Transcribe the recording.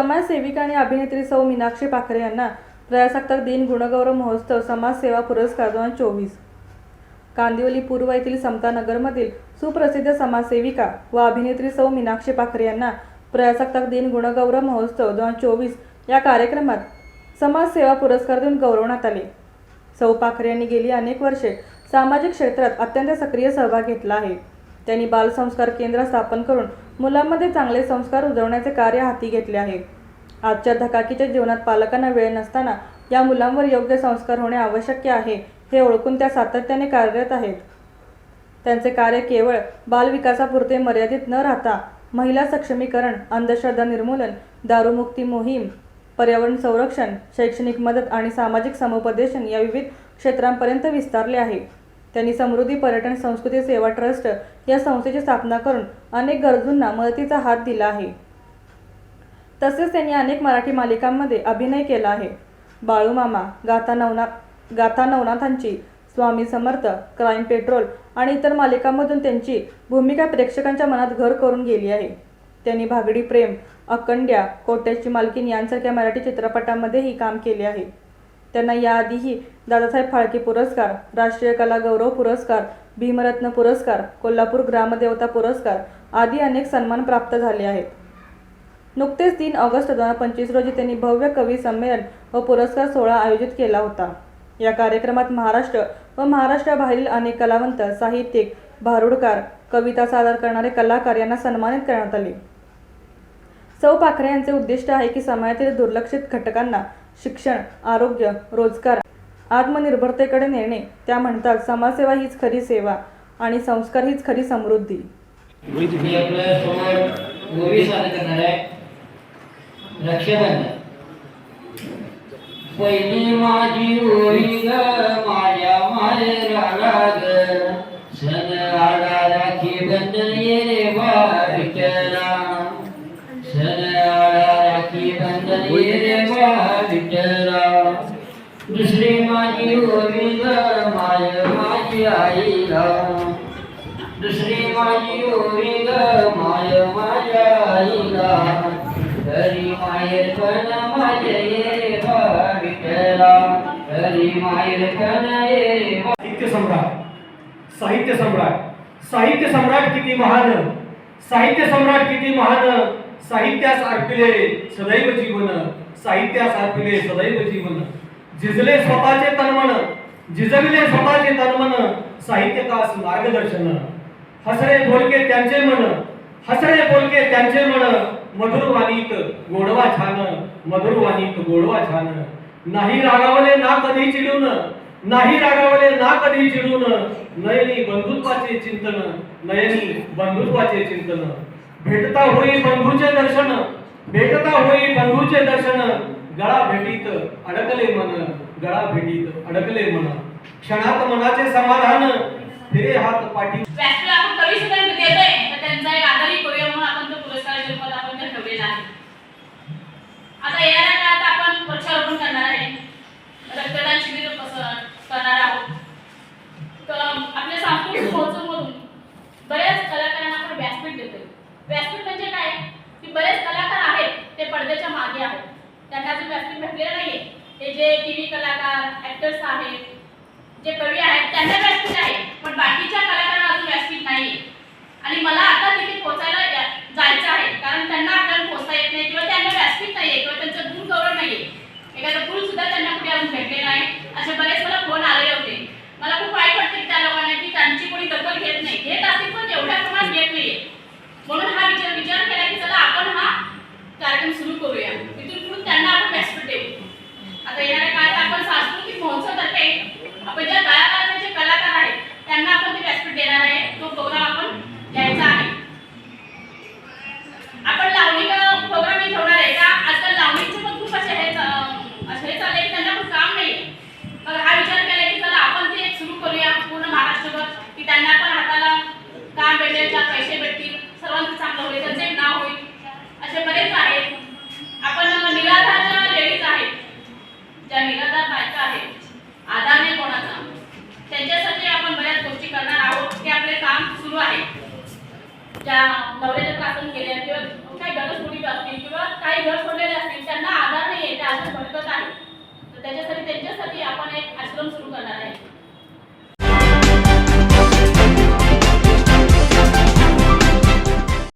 समाजसेविका आणि अभिनेत्री सौ मीनाक्षी पाखरे यांना प्रजासत्ताक दिन गुणगौरव महोत्सव समाजसेवा पुरस्कार दोन हजार चोवीस. कांदिवली पूर्व येथील समतानगरमधील सुप्रसिद्ध समाजसेविका व अभिनेत्री सौ मीनाक्षी पाखरे यांना प्रजासत्ताक दिन गुणगौरव महोत्सव दोन हजार चोवीस या कार्यक्रमात समाजसेवा पुरस्कार देऊन गौरवण्यात आले. सौ पाखरे यांनी गेली अनेक वर्षे सामाजिक क्षेत्रात अत्यंत सक्रिय सहभाग घेतला आहे. त्यांनी बालसंस्कार केंद्र स्थापन करून मुलांमध्ये चांगले संस्कार रुजवण्याचे कार्य हाती घेतले आहे. आजच्या धकाकीच्या जीवनात पालकांना वेळ नसताना या मुलांवर योग्य संस्कार होणे आवश्यक आहे हे ओळखून त्या सातत्याने कार्यरत आहेत. त्यांचे कार्य केवळ बालविकासापुरते मर्यादित न राहता महिला सक्षमीकरण अंधश्रद्धा निर्मूलन दारूमुक्ती मोहीम पर्यावरण संरक्षण शैक्षणिक मदत आणि सामाजिक समुपदेशन या विविध क्षेत्रांपर्यंत विस्तारले आहे. त्यांनी समृद्धी पर्यटन संस्कृती सेवा ट्रस्ट या संस्थेची स्थापना करून अनेक गरजूंना मदतीचा हात दिला आहे. तसेच त्यांनी अनेक मराठी मालिकांमध्ये अभिनय केला आहे. बाळूमामा गाथा नवनाथ गाथा नवनाथांची स्वामी समर्थ क्राईम पेट्रोल आणि इतर मालिकांमधून त्यांची भूमिका प्रेक्षकांच्या मनात घर करून गेली आहे. त्यांनी भागडी प्रेम अकंड्या कोट्याची मालकीन यांसारख्या मराठी चित्रपटांमध्येही काम केले आहे. त्यांना याआधीही दादासाहेब फाळके पुरस्कार राष्ट्रीय कला गौरव पुरस्कार भीमरत्न पुरस्कार कोल्हापूर ग्रामदेवता पुरस्कार आदी अनेक सन्मान प्राप्त झाले आहेत. नुकतेच तीन ऑगस्ट दोन हजार पंचवीस रोजी त्यांनी भव्य कवी संमेलन व पुरस्कार सोहळा आयोजित केला होता. या कार्यक्रमात महाराष्ट्र व महाराष्ट्राबाहेरील अनेक कलावंत साहित्यिक भारुडकार कविता सादर करणारे कलाकार यांना सन्मानित करण्यात आले. सौ पाखरे यांचे उद्दिष्ट आहे की समाजातील दुर्लक्षित घटकांना शिक्षण आरोग्य रोजगार आत्मनिर्भरतेकडे नेणे त्या म्हणतात समाजसेवा हीच खरी सेवा आणि संस्कार हीच खरी समृद्धी. मी आपल्यासमोर सादर करणार आहे. रक्षाबंधन. पहिली माझी ओळी ग माझ्या मायराला ग सण आला राखी बंधन ये रे विठ्ठला सण माझी माय माझी आईला दुसरी माझी ओरी माय माझ्या आईला हरी मायर कण माझे ये विठला हरी मायर कण ये साहित्य सम्राट साहित्य सम्राट साहित्य सम्राट किती महान साहित्य सम्राट किती महान साहित्यास अर्पिले सदैव जीवन साहित्यास अर्पिले सदैव जीवन. झिजले स्वतःचे तन्मन झिजविले स्वतःचे तन्मन साहित्यकास मार्गदर्शन. हसरे बोलके त्यांचे मन हसरे बोलके त्यांचे मन मधुर वाणीत गोडवा छान मधुर वाणीत गोडवा छान. नाही रागावले ना कधी चिडून नाही रागावले ना कधी चिडून नयनी बंधुत्वाचे चिंतन नयनी बंधुत्वाचे चिंतन. भेटता होई बंधूचे दर्शन भेटता होई बंधूचे दर्शन गळा भेटीत अडकले मन गळा भेटीत अडकले मन. क्षणात मनाचे समाधान फिरे हात पाठी. व्यासपीठ आपण कवी सुद्धा देतोय तर त्यांचा एक करूया म्हणून आपण तो आपण ठेवलेला आहे. आता येणाऱ्या काळात आपण वृक्षारोपण करणार आहे रक्तदान शिबिर कसं करणार आहोत तर आपल्या सांस्कृतिक महोत्सवमधून बऱ्याच कलाकारांना आपण व्यासपीठ देतोय व्यासपीठ म्हणजे काय की बरेच कलाकार आहेत ते पडद्याच्या मागे आहेत त्यांना अजून नाहीये. हे जे टीव्ही कलाकार ऍक्टर्स आहेत जे कवी आहेत त्यांना व्यासपीठ आहे मिळेल पैसे भेटतील सर्वांचं चांगलं होईल त्यांचे नाव होईल. असे बरेच आहेत. आपण निराधार लेडीज आहेत. ज्या निराधार बायका आहेत आधार नाही कोणाचा? त्यांच्यासाठी आपण बऱ्याच गोष्टी करणार आहोत. ते आपले काम सुरू आहे. ज्या नवऱ्याच्या क्लासून गेल्या किंवा काही गरज असतील किंवा काही घर सोडलेले असतील त्यांना आधार नाही आहे ते आधार भटकत आहे. तर त्याच्यासाठी त्यांच्यासाठी आपण एक आश्रम सुरू करणार आहे.